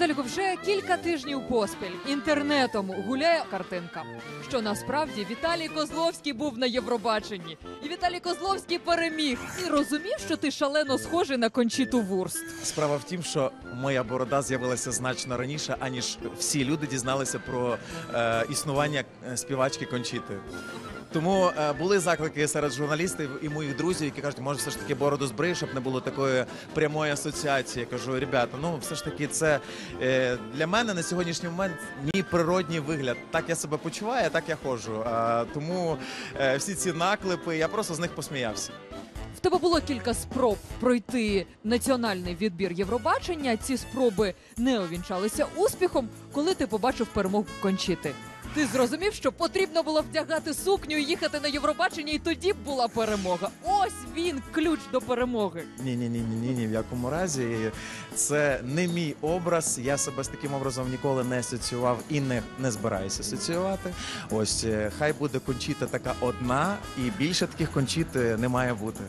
Віталіку, вже кілька тижнів поспіль інтернетом гуляє картинка. Що насправді Віталій Козловський був на Євробаченні, і Віталій Козловський переміг і розумів, що ти шалено схожий на Кончіту Вурст. Справа в тім, що моя борода з'явилася значно раніше, аніж всі люди дізналися про е, існування е, співачки Кончіти. Тому е, були заклики серед журналістів і моїх друзів, які кажуть, може, все ж таки бороду збрий, щоб не було такої прямої асоціації. Я кажу, ребята, ну все ж таки, це е, для мене на сьогоднішній момент мій природній вигляд. Так я себе почуваю, так я ходжу. А, тому е, всі ці наклепи, я просто з них посміявся. В тебе було кілька спроб пройти національний відбір Євробачення. Ці спроби не увінчалися успіхом, коли ти побачив перемогу Кончіти. Ти зрозумів, що потрібно було вдягати сукню і їхати на Євробачення, і тоді була перемога. Ось він ключ до перемоги. Ні, ні, ні, ні, ні, ні, в якому разі. Це не мій образ. Я себе з таким образом ніколи не асоціював і не, не збираюся асоціювати. Ось е, хай буде кончіта така одна, і більше таких кончіт е, не має бути.